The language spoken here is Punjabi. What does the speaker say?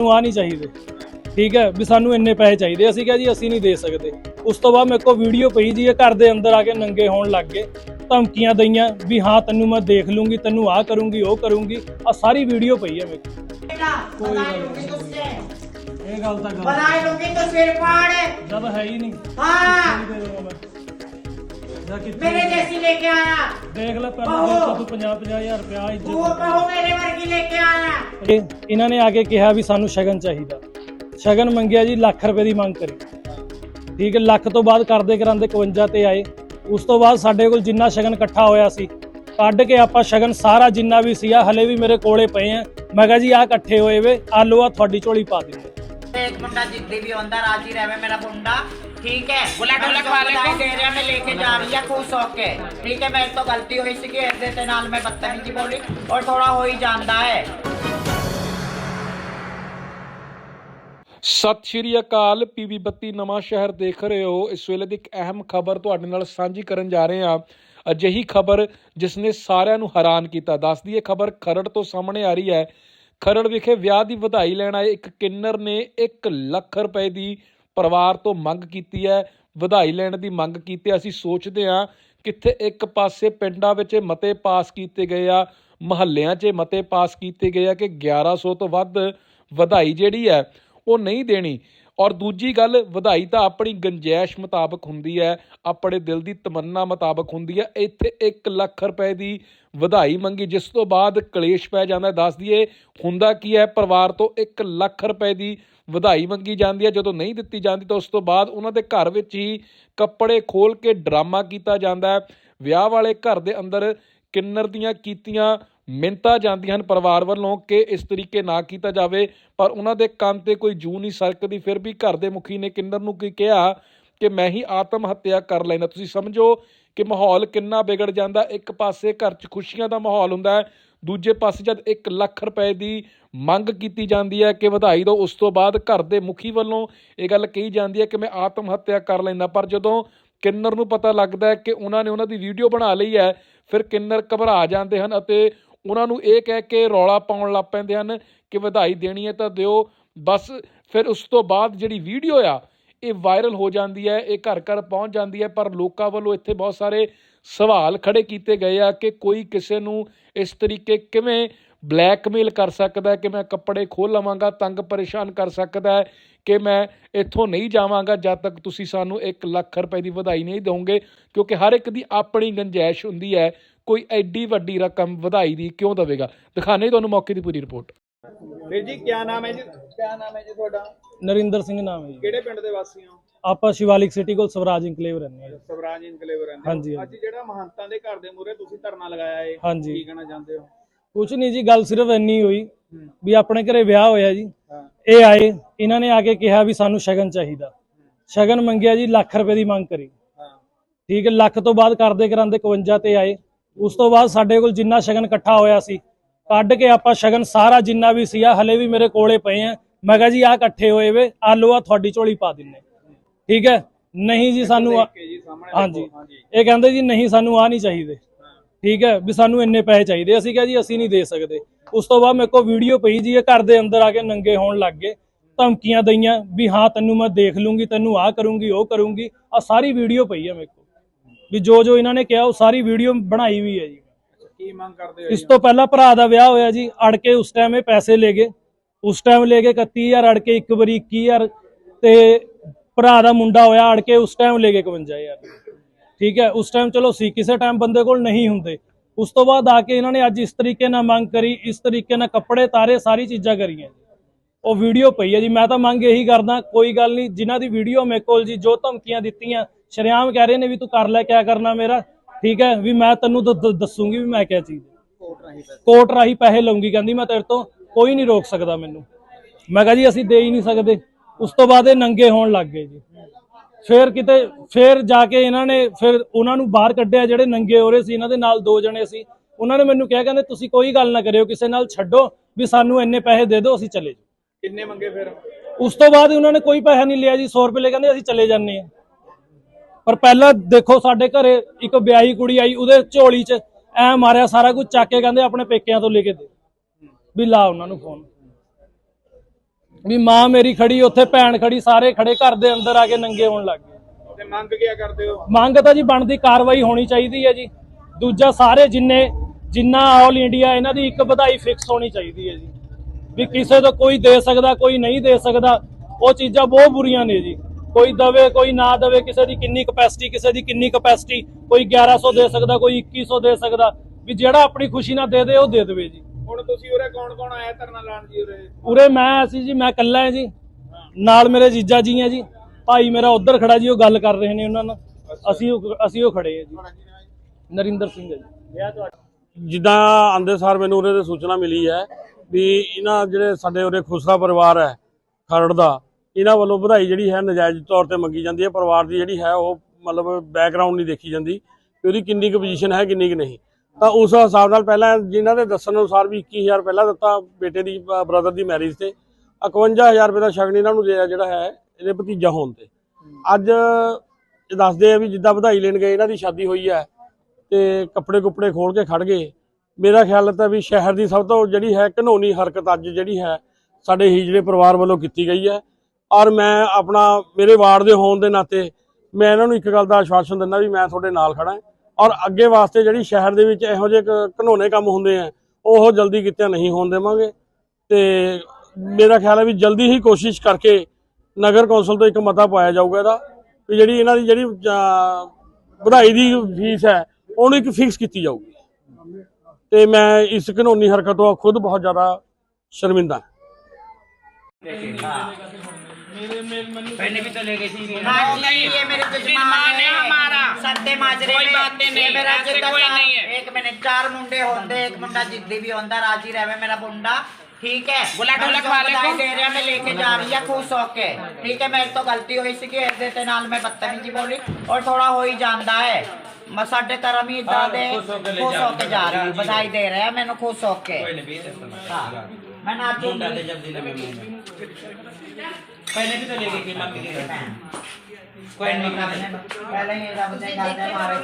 ਨੂੰ ਆ ਨਹੀਂ ਚਾਹੀਦੇ ਠੀਕ ਹੈ ਵੀ ਸਾਨੂੰ ਇੰਨੇ ਪੈਸੇ ਚਾਹੀਦੇ ਅਸੀਂ ਕਿਹਾ ਜੀ ਅਸੀਂ ਨਹੀਂ ਦੇ ਸਕਦੇ ਉਸ ਤੋਂ ਬਾਅਦ ਮੇਰੇ ਕੋਲ ਵੀਡੀਓ ਪਈ ਜੀ ਇਹ ਘਰ ਦੇ ਅੰਦਰ ਆ ਕੇ ਨੰਗੇ ਹੋਣ ਲੱਗ ਗਏ ਧਮਕੀਆਂ ਦਈਆਂ ਵੀ ਹਾਂ ਤੈਨੂੰ ਮੈਂ ਦੇਖ ਲੂੰਗੀ ਤੈਨੂੰ ਆ ਕਰੂੰਗੀ ਉਹ ਕਰੂੰਗੀ ਆ ਸਾਰੀ ਵੀਡੀਓ ਪਈ ਹੈ ਮੇਰੇ ਕੋਲ बनाए लूंगी तुझसे ਇਹ ਗੱਲ ਤਾਂ बनाए लूंगी तो सिर फाड़ ਜਦ ਹੈ ਹੀ ਨਹੀਂ हाँ मेरे जैसी लेके आया ਦੇਖ ਲੈ ਆਹੋ। ਪਹਿਲਾਂ ਤੂੰ 50 50000 ਰੁਪਇਆ तू ਇੱਜ਼ਤ कहो मेरे वर्गी लेके ਤੇ ਇਹਨਾਂ ਨੇ ਆ ਕੇ ਕਿਹਾ ਵੀ ਸਾਨੂੰ ਸ਼ਗਨ ਚਾਹੀਦਾ। ਸ਼ਗਨ ਮੰਗਿਆ ਜੀ ਲੱਖ ਰੁਪਏ ਦੀ ਮੰਗ ਕਰੀ। ਠੀਕ ਹੈ ਲੱਖ ਤੋਂ ਬਾਅਦ ਕਰਦੇ ਕਰਾਂਦੇ 51 ਤੇ ਆਏ। ਉਸ ਤੋਂ ਬਾਅਦ ਸਾਡੇ ਕੋਲ ਜਿੰਨਾ ਸ਼ਗਨ ਇਕੱਠਾ ਹੋਇਆ ਸੀ ਕੱਢ ਕੇ ਆਪਾਂ ਸ਼ਗਨ ਸਾਰਾ ਜਿੰਨਾ ਵੀ ਸੀ ਆ ਹਲੇ ਵੀ ਮੇਰੇ ਕੋਲੇ ਪਏ ਆ। ਮੈਂ ਕਿਹਾ ਜੀ ਆ ਇਕੱਠੇ ਹੋਏ ਵੇ ਆਲੋ ਆ ਤੁਹਾਡੀ ਝੋਲੀ ਪਾ ਦਿੰਦੇ ਇੱਕ ਮੁੰਡਾ ਜਿੱਦੀ ਵੀ ਆਉਂਦਾ ਰਾਜੀ ਰਹਿਵੇ ਮੇਰਾ ਮੁੰਡਾ। ਠੀਕ ਹੈ ਬੁਲਟ ਬੁਲਟ ਵਾਲੇ ਕੋ ਦੇ ਰਿਹਾ ਮੈਂ ਲੈ ਕੇ ਜਾ ਰਹੀ ਆ ਖੁਸ਼ ਹੋ ਕੇ। ਠੀਕ ਹੈ ਮੇਰੇ ਤੋਂ ਗਲਤੀ ਹੋਈ ਸੀ ਕਿ ਇਹਦੇ ਤੇ ਨਾਲ ਮੈਂ ਬਦਤਮੀਜੀ ਬੋਲੀ ਔਰ ਥੋੜਾ ਹੋ ਹੀ ਜਾਂਦਾ ਹੈ। ਸਤਿ ਸ਼੍ਰੀ ਅਕਾਲ ਪੀਵੀ 32 ਨਵਾਂ ਸ਼ਹਿਰ ਦੇਖ ਰਹੇ ਹੋ। ਇਸ ਵੇਲੇ ਦੀ ਇੱਕ ਅਹਿਮ ਖਬਰ ਤੁਹਾਡੇ ਨਾਲ ਸਾਂਝੀ ਕਰਨ ਜਾ ਰਹੇ ਹਾਂ। ਅਜਿਹੀ ਖਬਰ ਜਿਸ ਨੇ ਸਾਰਿਆਂ ਨੂੰ ਹੈਰਾਨ ਕੀਤਾ। ਦੱਸਦੀ ਇਹ ਖਬਰ ਖਰੜ ਤੋਂ ਸਾਹਮਣੇ ਆ ਰਹੀ ਹੈ। ਖਰੜ ਵਿਖੇ ਵਿਆਹ ਦੀ ਵਧਾਈ ਲੈਣ ਆਏ ਇੱਕ ਕਿੰਨਰ ਨੇ 1 ਲੱਖ ਰੁਪਏ ਦੀ ਪਰਿਵਾਰ ਤੋਂ ਮੰਗ ਕੀਤੀ ਹੈ। ਵਧਾਈ ਲੈਣ ਦੀ ਮੰਗ ਕੀਤੀ। ਹੈ। ਅਸੀਂ ਸੋਚਦੇ ਹਾਂ ਕਿੱਥੇ ਇੱਕ ਪਾਸੇ ਪਿੰਡਾਂ ਵਿੱਚ ਮਤੇ ਪਾਸ ਕੀਤੇ ਗਏ ਆ, ਮਹੱਲਿਆਂ 'ਚ ਮਤੇ ਪਾਸ ਕੀਤੇ ਗਏ ਆ ਕਿ 1100 ਤੋਂ ਵੱਧ ਵਧਾਈ ਜਿਹੜੀ ਹੈ ਉਹ ਨਹੀਂ ਦੇਣੀ। ਔਰ ਦੂਜੀ ਗੱਲ, ਵਧਾਈ ਤਾਂ ਆਪਣੀ ਗੰਜੈਸ਼ ਮੁਤਾਬਕ ਹੁੰਦੀ ਹੈ, ਆਪਣੇ ਦਿਲ ਦੀ ਤਮੰਨਾ ਮੁਤਾਬਕ ਹੁੰਦੀ ਹੈ। ਇੱਥੇ 1 ਲੱਖ ਰੁਪਏ ਦੀ ਵਧਾਈ ਮੰਗੀ, ਜਿਸ ਤੋਂ ਬਾਅਦ ਕਲੇਸ਼ ਪੈ ਜਾਂਦਾ ਦੱਸ ਦਈਏ, ਹੁੰਦਾ ਕੀ ਹੈ, ਪਰਿਵਾਰ ਤੋਂ 1 ਲੱਖ ਰੁਪਏ ਦੀ ਵਧਾਈ ਮੰਗੀ ਜਾਂਦੀ ਹੈ। ਜਦੋਂ ਨਹੀਂ ਦਿੱਤੀ ਜਾਂਦੀ, ਤਾਂ ਉਸ ਤੋਂ ਬਾਅਦ ਉਹਨਾਂ ਦੇ ਘਰ ਵਿੱਚ ਹੀ ਕੱਪੜੇ ਖੋਲ ਕੇ ਡਰਾਮਾ ਕੀਤਾ ਜਾਂਦਾ ਹੈ। ਵਿਆਹ ਵਾਲੇ ਘਰ ਦੇ ਅੰਦਰ ਕਿੰਨਰ ਦੀਆਂ ਕੀਤੀਆਂ ਮਿੰਤਾ ਜਾਂਦੀਆਂ ਹਨ ਪਰਿਵਾਰ ਵੱਲੋਂ ਕਿ ਇਸ ਤਰੀਕੇ ਨਾ ਕੀਤਾ ਜਾਵੇ, ਪਰ ਉਹਨਾਂ ਦੇ ਕੰਨ ਤੇ ਕੋਈ ਜੂ ਨਹੀਂ ਸਰਕਦੀ। ਫਿਰ ਵੀ ਘਰ ਦੇ ਮੁਖੀ ਨੇ ਕਿੰਨਰ ਨੂੰ ਕੀ ਕਿਹਾ ਕਿ ਮੈਂ ਹੀ ਆਤਮ ਹੱਤਿਆ ਕਰ ਲੈਣਾ ਤੁਸੀਂ ਸਮਝੋ ਕਿ ਮਾਹੌਲ ਕਿੰਨਾ ਵਿਗੜ ਜਾਂਦਾ। ਇੱਕ ਪਾਸੇ ਘਰ 'ਚ ਖੁਸ਼ੀਆਂ ਦਾ ਮਾਹੌਲ ਹੁੰਦਾ ਹੈ, ਦੂਜੇ ਪਾਸੇ ਜਦ 1 ਲੱਖ ਰੁਪਏ ਦੀ ਮੰਗ ਕੀਤੀ ਜਾਂਦੀ ਹੈ ਕਿ ਵਧਾਈ ਦਿਓ, ਉਸ ਤੋਂ ਬਾਅਦ ਘਰ ਦੇ ਮੁਖੀ ਵੱਲੋਂ ਇਹ ਗੱਲ ਕਹੀ ਜਾਂਦੀ ਹੈ ਕਿ ਮੈਂ ਆਤਮ ਹੱਤਿਆ ਕਰ ਲੈਂਦਾ। ਪਰ ਜਦੋਂ ਕਿੰਨਰ ਨੂੰ ਪਤਾ ਲੱਗਦਾ ਹੈ ਕਿ ਉਹਨਾਂ ਨੇ ਉਹਨਾਂ ਦੀ ਵੀਡੀਓ ਬਣਾ ਲਈ ਹੈ, ਫਿਰ ਕਿੰਨਰ ਘਬਰਾ ਜਾਂਦੇ ਹਨ ਅਤੇ ਉਹਨਾਂ ਨੂੰ ਇਹ ਕਹਿ ਕੇ ਰੌਲਾ ਪਾਉਣ ਲੱਗ ਪੈਂਦੇ ਹਨ ਕਿ ਵਧਾਈ ਦੇਣੀ ਹੈ ਤਾਂ ਦਿਓ। ਬਸ ਫਿਰ ਉਸ ਤੋਂ ਬਾਅਦ ਜਿਹੜੀ ਵੀਡੀਓ ਆ, ਇਹ ਵਾਇਰਲ ਹੋ ਜਾਂਦੀ ਹੈ, ਇਹ ਘਰ ਘਰ ਪਹੁੰਚ ਜਾਂਦੀ ਹੈ, ਪਰ ਲੋਕਾਂ ਵੱਲੋਂ ਇੱਥੇ ਬਹੁਤ ਸਾਰੇ ਸਵਾਲ ਖੜੇ ਕੀਤੇ ਗਏ ਆ ਕਿ ਕੋਈ ਕਿਸੇ ਨੂੰ ਇਸ ਤਰੀਕੇ ਕਿਵੇਂ ਬਲੈਕਮੇਲ ਕਰ ਸਕਦਾ ਕਿ ਮੈਂ ਕੱਪੜੇ ਖੋਲ ਲਵਾਂਗਾ, ਤੰਗ ਪਰੇਸ਼ਾਨ ਕਰ ਸਕਦਾ ਹੈ, ਕਿ ਮੈਂ ਇੱਥੋਂ ਨਹੀਂ ਜਾਵਾਂਗਾ ਜਦ ਤੱਕ ਤੁਸੀਂ ਸਾਨੂੰ 1 ਲੱਖ ਰੁਪਏ ਦੀ ਵਧਾਈ ਨਹੀਂ ਦਿਓਗੇ, ਕਿਉਂਕਿ ਹਰ ਇੱਕ ਦੀ ਆਪਣੀ ਗੰਜਾਇਸ਼ ਹੁੰਦੀ ਹੈ। ਕੋਈ ਐਡੀ ਵੱਡੀ ਰਕਮ ਵਧਾਈ ਦੀ ਕਿਉਂ ਦੇਵੇਗਾ? ਦਿਖਾਣੇ ਤੁਹਾਨੂੰ ਮੌਕੇ ਦੀ ਪੂਰੀ ਰਿਪੋਰਟ। ਵੀਰ ਜੀ ਕੀ ਨਾਮ ਹੈ ਜੀ? ਕੀ ਨਾਮ ਹੈ ਜੀ ਤੁਹਾਡਾ? ਨਰਿੰਦਰ ਸਿੰਘ ਨਾਮ ਹੈ ਜੀ। ਕਿਹੜੇ ਪਿੰਡ ਦੇ ਵਾਸੀ ਹੋ? ਆਪਾਂ ਸ਼ਿਵਾਲਿਕ ਸਿਟੀ ਕੋਲ ਸਵਰਾਜ ਇਨਕਲੇਵ ਰਹਿੰਦੇ ਹਾਂ। ਸਵਰਾਜ ਇਨਕਲੇਵ ਰਹਿੰਦੇ ਹਾਂਜੀ, ਹੋ। ਅੱਜ ਜਿਹੜਾ ਮਹੰਤਾਂ ਦੇ ਘਰ ਦੇ ਮੂਹਰੇ ਤੁਸੀਂ ਧਰਨਾ ਲਗਾਇਆ ਹੈ ਹਾਂਜੀ। ਕੀ ਕਹਿਣਾ ਚਾਹੁੰਦੇ ਹੋ? ਕੁਛ ਨਹੀਂ ਜੀ ਗੱਲ ਸਿਰਫ ਇੰਨੀ ਹੋਈ ਵੀ ਆਪਣੇ ਘਰੇ ਵਿਆਹ ਹੋਇਆ ਜੀ। ਇਹ ਆਏ ਇਹਨਾਂ ਨੇ ਆ ਕੇ ਕਿਹਾ ਵੀ ਸਾਨੂੰ ਸ਼ਗਨ ਚਾਹੀਦਾ। ਸ਼ਗਨ ਮੰਗਿਆ ਜੀ ਲੱਖ ਰੁਪਏ ਦੀ ਮੰਗ ਕਰੀ। ਠੀਕ ਹੈ ਲੱਖ ਤੋਂ ਬਾਅਦ ਕਰਦੇ ਕਰਾਂਦੇ 51 ਤੇ ਆਏ। ਉਸ ਤੋਂ ਬਾਅਦ ਸਾਡੇ ਕੋਲ ਜਿੰਨਾ ਸ਼ਗਨ ਇਕੱਠਾ ਹੋਇਆ ਸੀ ਕੱਢ ਕੇ ਆਪਾਂ ਸ਼ਗਨ ਸਾਰਾ ਜਿੰਨਾ ਵੀ ਸੀ ਆ ਹਲੇ ਵੀ ਮੇਰੇ ਕੋਲੇ ਪਏ ਆ। ਮੈਂ ਕਿਹਾ ਜੀ ਆ ਇਕੱਠੇ ਹੋਏ ਵੇ ਆਲੂ ਆ ਤੁਹਾਡੀ ਝੋਲੀ ਪਾ ਦਿੰਨੇ ਠੀਕ ਹੈ? ਨਹੀਂ ਜੀ ਸਾਨੂੰ ਹਾਂਜੀ। ਇਹ ਕਹਿੰਦੇ ਜੀ ਨਹੀਂ ਸਾਨੂੰ ਆ ਨਹੀਂ ਚਾਹੀਦੇ। ਠੀਕ ਹੈ? ਵੀ ਸਾਨੂੰ ਇੰਨੇ ਪੈਸੇ ਚਾਹੀਦੇ। ਅਸੀਂ ਕਿਹਾ ਜੀ ਅਸੀਂ ਨਹੀਂ ਦੇ ਸਕਦੇ। ਉਸ ਤੋਂ ਬਾਅਦ ਮੇਰੇ ਕੋਲ ਵੀਡੀਓ ਪਈ ਜੀ ਇਹ ਘਰ ਦੇ ਅੰਦਰ ਆ ਕੇ ਨੰਗੇ ਹੋਣ ਲੱਗ ਗਏ। ਧਮਕੀਆਂ ਦਈਆਂ ਵੀ ਹਾਂ ਤੈਨੂੰ ਮੈਂ ਦੇਖ ਲੂੰਗੀ ਤੈਨੂੰ ਆ ਕਰੂੰਗੀ ਉਹ ਕਰੂੰਗੀ। ਆ ਸਾਰੀ ਵੀਡੀਓ ਪਈ ਹੈ ਮੇਰੇ ਕੋਲ। ਵੀ ਜੋ ਜੋ ਇਹਨਾਂ ਨੇ ਕਿਹਾ ਉਹ ਸਾਰੀ ਵੀਡੀਓ ਬਣਾਈ ਵੀ ਹੈ ਜੀ। ਕੀ ਮੰਗ ਕਰਦੇ ਹੋ ਇਸ? ਤੋਂ ਪਹਿਲਾਂ ਭਰਾ ਦਾ ਵਿਆਹ ਹੋਇਆ ਜੀ ਅੜ ਕੇ ਉਸ ਟਾਈਮ ਇਹ ਪੈਸੇ ਲੈ ਗਏ। ਉਸ ਟਾਈਮ ਲੈ ਕੇ 31000 ਅੜ ਕੇ ਇੱਕ ਵਾਰੀ 21000 ਤੇ ਭਰਾ ਦਾ ਮੁੰਡਾ ਹੋਇਆ ਅੜ ਕੇ ਉਸ ਟਾਈਮ ਲੈ ਕੇ 51000 ਠੀਕ ਹੈ ਉਸ ਟਾਈਮ ਚਲੋ ਸੀ ਕਿਸੇ ਟਾਈਮ ਬੰਦੇ ਕੋਲ ਨਹੀਂ ਹੁੰਦੇ। ਉਸ ਤੋਂ ਬਾਅਦ ਆ ਕੇ ਇਹਨਾਂ ਨੇ ਅੱਜ ਇਸ ਤਰੀਕੇ ਨਾਲ ਮੰਗ ਕਰੀ ਇਸ ਤਰੀਕੇ ਨਾਲ ਕੱਪੜੇ ਤਾਰੇ ਸਾਰੀ ਚੀਜ਼ਾਂ ਕਰੀਆਂ ਉਹ ਵੀਡੀਓ ਪਈ ਹੈ ਜੀ ਮੈਂ ਤਾਂ ਮੰਗ ਇਹੀ ਕਰਦਾ ਕੋਈ ਗੱਲ ਨਹੀਂ ਜਿਨ੍ਹਾਂ ਦੀ ਵੀਡੀਓ ਮੇਰੇ ਕੋਲ ਜੀ ਜੋ ਧਮਕੀਆਂ ਦਿੱਤੀਆਂ ਸ਼ਰੇਆਮ ਕਹਿ ਰਹੇ ਨੇ ਵੀ ਤੂੰ ਕਰ ਲੈ ਕਿਆ ਕਰਨਾ ਮੇਰਾ? ਠੀਕ ਹੈ ਵੀ ਮੈਂ ਤੈਨੂੰ ਦੱਸੂਗੀ ਵੀ ਮੈਂ ਕਿਆ ਚੀਜ਼ ਕੋਰਟ ਰਾਹੀਂ ਪੈਸੇ। ਕੋਰਟ ਰਾਹੀਂ ਪੈਸੇ ਲਊਂਗੀ ਕਹਿੰਦੀ ਮੈਂ ਤੇਰੇ ਤੋਂ ਕੋਈ ਨਹੀਂ ਰੋਕ ਸਕਦਾ ਮੈਨੂੰ। ਮੈਂ ਕਿਹਾ ਜੀ ਅਸੀਂ ਦੇ ਹੀ ਨਹੀਂ ਸਕਦੇ। ਉਸ ਤੋਂ ਬਾਅਦ ਇਹ ਨੰਗੇ ਹੋਣ ਲੱਗ ਗਏ ਜੀ। ਫਿਰ ਕਿਤੇ ਫਿਰ ਜਾ ਕੇ ਇਹਨਾਂ ਨੇ ਫਿਰ ਉਹਨਾਂ ਨੂੰ ਬਾਹਰ ਕੱਢਿਆ ਜਿਹੜੇ ਨੰਗੇ ਹੋ ਰਹੇ ਸੀ ਇਹਨਾਂ ਦੇ ਨਾਲ ਦੋ ਜਣੇ ਸੀ। ਉਹਨਾਂ ਨੇ ਮੈਨੂੰ ਕਿਹਾ ਕਹਿੰਦੇ ਤੁਸੀਂ ਕੋਈ ਗੱਲ ਨਾ ਕਰਿਓ ਕਿਸੇ ਨਾਲ ਛੱਡੋ ਵੀ ਸਾਨੂੰ ਇੰਨੇ ਪੈਸੇ ਦੇ ਦਿਓ ਅਸੀਂ ਚਲੇ ਜਾਓ ਕਿੰਨੇ ਮੰਗੇ ਫਿਰ? ਉਸ ਤੋਂ ਬਾਅਦ ਉਹਨਾਂ ਨੇ ਕੋਈ ਪੈਸਾ ਨਹੀਂ ਲਿਆ ਜੀ 100 ਰੁਪਏ ਲੈ ਕਹਿੰਦੇ ਅਸੀਂ ਚਲੇ ਜਾਂਦੇ ਆ ਪਰ ਪਹਿਲਾਂ ਦੇਖੋ ਸਾਡੇ ਘਰੇ ਇੱਕ ਵਿਆਹੀ ਕੁੜੀ ਆਈ ਉਹਦੇ ਝੋਲੀ 'ਚ ਐ ਮਾਰਿਆ ਸਾਰਾ ਕੁਝ ਚੱਕ ਕੇ ਕਹਿੰਦੇ ਆਪਣੇ ਪੇਕਿਆਂ ਤੋਂ ਲੈ ਕੇ ਦੇ। ਵੀ ਲਾ ਉਹਨਾਂ ਨੂੰ ਫੋਨ ਵੀ ਮਾਂ ਮੇਰੀ ਖੜੀ ਉੱਥੇ ਭੈਣ ਖੜੀ ਸਾਰੇ ਖੜੇ ਘਰ ਦੇ ਅੰਦਰ ਆ ਕੇ ਨੰਗੇ ਹੋਣ ਲੱਗ ਗਏ। ਤੇ ਮੰਗ ਕਿਆ ਕਰਦੇ ਹੋ? ਮੰਗ ਤਾਂ ਜੀ ਬਣਦੀ ਕਾਰਵਾਈ ਹੋਣੀ ਚਾਹੀਦੀ ਹੈ ਜੀ। ਦੂਜਾ ਸਾਰੇ ਜਿੰਨੇ ਜਿੰਨਾ ਆਲ ਇੰਡੀਆ ਇਹਨਾਂ ਦੀ ਇੱਕ ਵਧਾਈ ਫਿਕਸ ਹੋਣੀ ਚਾਹੀਦੀ ਹੈ ਜੀ। ਵੀ ਕਿਸੇ ਤੋਂ ਕੋਈ ਦੇ ਸਕਦਾ ਕੋਈ ਨਹੀਂ ਦੇ ਸਕਦਾ ਉਹ ਚੀਜ਼ਾਂ ਬਹੁਤ ਬੁਰੀਆਂ ਨੇ ਜੀ। ਕੋਈ ਦਵੇ ਕੋਈ ਨਾ ਦਵੇ ਕਿਸੇ ਦੀ ਕਿੰਨੀ ਕਪੈਸਿਟੀ ਕਿਸੇ ਦੀ ਕਿੰਨੀ ਕਪੈਸਿਟੀ ਕੋਈ 1100 ਦੇ ਸਕਦਾ ਕੋਈ 2100 ਦੇ ਸਕਦਾ ਵੀ ਜਿਹੜਾ ਆਪਣੀ ਖੁਸ਼ੀ ਨਾਲ ਦੇ ਦੇ ਉਹ ਦੇ ਦੇਵੇ ਜੀ। ਹੁਣ ਤੁਸੀਂ ਉਰੇ ਕੌਣ ਕੌਣ ਆਇਆ ਧਰਨਾ ਲਾਣ ਜੀ ਉਰੇ? ਉਰੇ ਮੈਂ ਅਸੀਂ ਜੀ ਮੈਂ ਇਕੱਲਾ ਹਾਂ ਜੀ। ਨਾਲ ਮੇਰੇ ਜੀਜਾ ਜੀ ਹੈ ਜੀ। ਭਾਈ ਮੇਰਾ ਉੱਧਰ ਖੜਾ ਜੀ ਉਹ ਗੱਲ ਕਰ ਰਹੇ ਨੇ ਉਹਨਾਂ ਨਾਲ। ਅਸੀਂ ਉਹ ਅਸੀਂ ਉਹ ਖੜੇ ਹਾਂ ਜੀ? ਨਰਿੰਦਰ ਸਿੰਘ ਜੀ। ਜਿੱਦਾਂ ਆਂਦੇ ਸਾਰ ਮੈਨੂੰ ਉਰੇ ਦੇ ਸੂਚਨਾ ਮਿਲੀ ਹੈ ਵੀ ਇਹਨਾਂ ਜਿਹੜੇ ਸਾਡੇ ਉਰੇ ਖੁਸਰਾ ਪਰਿਵਾਰ ਹੈ ਖਰੜ ਦਾ ਇਹਨਾਂ ਵੱਲੋਂ ਵਧਾਈ ਜਿਹੜੀ ਹੈ ਨਜਾਇਜ਼ ਤੌਰ ਤੇ ਮੰਗੀ ਜਾਂਦੀ ਹੈ। ਪਰਿਵਾਰ ਦੀ ਜਿਹੜੀ ਹੈ ਉਹ ਮਤਲਬ ਬੈਕਗ੍ਰਾਉਂਡ ਨਹੀਂ ਦੇਖੀ ਜਾਂਦੀ ਕਿ ਉਹਦੀ ਕਿੰਨੀ ਕੁ ਪੋਜੀਸ਼ਨ ਹੈ, ਕਿੰਨੀ ਕੁ ਨਹੀਂ। ਤਾਂ ਉਸ ਹਿਸਾਬ ਨਾਲ ਪਹਿਲਾਂ ਜਿਨ੍ਹਾਂ ਦੇ ਦੱਸਣ ਅਨੁਸਾਰ ਵੀ 21000 ਪਹਿਲਾਂ ਦਿੱਤਾ ਬੇਟੇ ਦੀ ਬ੍ਰਦਰ ਦੀ ਮੈਰਿਜ ਤੇ। 51000 ਰੁਪਏ ਦਾ ਸ਼ਗਨ ਇਹਨਾਂ ਨੂੰ ਦਿਆ ਜਿਹੜਾ ਹੈ, ਇਹਦੇ ਭਤੀਜਾ ਹੋਣ ਤੇ। ਅੱਜ ਇਹ ਦੱਸਦੇ ਆ ਵੀ ਜਿੱਦਾਂ ਵਧਾਈ ਲੈਣ ਗਏ, ਇਹਨਾਂ ਦੀ ਸ਼ਾਦੀ ਹੋਈ ਹੈ ਤੇ ਕੱਪੜੇ ਕੁੱਪੜੇ ਖੋਲ ਕੇ ਖੜ ਗਏ। ਮੇਰਾ ਖਿਆਲ ਤਾਂ ਵੀ ਸ਼ਹਿਰ ਦੀ ਸਭ ਤੋਂ ਜਿਹੜੀ ਹੈ ਘਨੋਨੀ ਹਰਕਤ ਅੱਜ ਜਿਹੜੀ ਹੈ, ਸਾਡੇ ਹੀਜੜੇ ਪਰਿਵਾਰ ਵੱਲੋਂ ਕੀਤੀ ਗਈ ਹੈ। ਔਰ ਮੈਂ ਆਪਣਾ, ਮੇਰੇ ਵਾਰਡ ਦੇ ਹੋਣ ਦੇ ਨਾਤੇ ਮੈਂ ਇਹਨਾਂ ਨੂੰ ਇੱਕ ਗੱਲ ਦਾ ਆਸ਼ਵਾਸਨ ਦਿੰਦਾ ਵੀ ਮੈਂ ਤੁਹਾਡੇ ਨਾਲ ਖੜਾ ਔਰ ਅੱਗੇ ਵਾਸਤੇ ਜਿਹੜੀ ਸ਼ਹਿਰ ਦੇ ਵਿੱਚ ਇਹੋ ਜਿਹੇ ਕ- ਘਨੋਨੇ ਕੰਮ ਹੁੰਦੇ ਆ, ਉਹ ਜਲਦੀ ਕਿਤੇ ਨਹੀਂ ਹੋਣ ਦੇਵਾਂਗੇ। ਤੇ ਮੇਰਾ ਖਿਆਲ ਹੈ ਵੀ ਜਲਦੀ ਹੀ ਕੋਸ਼ਿਸ਼ ਕਰਕੇ ਨਗਰ ਕੌਂਸਲ ਤੋਂ ਇੱਕ ਮਤਾ ਪਾਇਆ ਜਾਊਗਾ ਇਹਦਾ ਵੀ ਜਿਹੜੀ ਇਹਨਾਂ ਦੀ ਜਿਹੜੀ ਵਧਾਈ ਦੀ ਫੀਸ ਹੈ, ਉਹਨੂੰ ਇੱਕ ਫਿਕਸ ਕੀਤੀ ਜਾਊਗੀ। ਤੇ ਮੈਂ ਇਸ ਕਾਨੂੰਨੀ ਹਰਕਤ ਤੋਂ ਖੁਦ ਬਹੁਤ ਜ਼ਿਆਦਾ ਸ਼ਰਮਿੰਦਾ ਹਾਂ। पहले भी तो ले गई थी हाँ नहीं ये मेरे जजमान है हमारा सत्ते माजरे कोई बात नहीं मेरा जिद्दा कोई नहीं है एक मिनट चार मुंडे होंगे एक मुंडा जिद्दी भी होंदा राजी रहे मेरा मुंडा ठीक है बुला ढोलक वाले को दे रहा मैं लेके जा रही है खुश होके ठीक है मेरी तो गलती हुई सी कि ऐसे ते नाल मैं बदतमीजी बोली और थोड़ा हो ही ਜਾਂਦਾ है ਮੈਂ ਸਾਡੇ ਧਰਮ ਹੀ ਇਦਾਂ ਦੇ ਖੁਸ਼ ਹੋ ਕੇ ਜਾ ਰਹੀ ਬਧਾਈ ਦੇ ਰਿਹਾ ਮੈਨੂੰ ਖੁਸ਼ ਹੋ ਕੇ ਹਾਂ मैं ना आपको डाले जब दिन में पहले भी तो लेके गई मम्मी के कोई नहीं पहले ये सब से डालते हमारे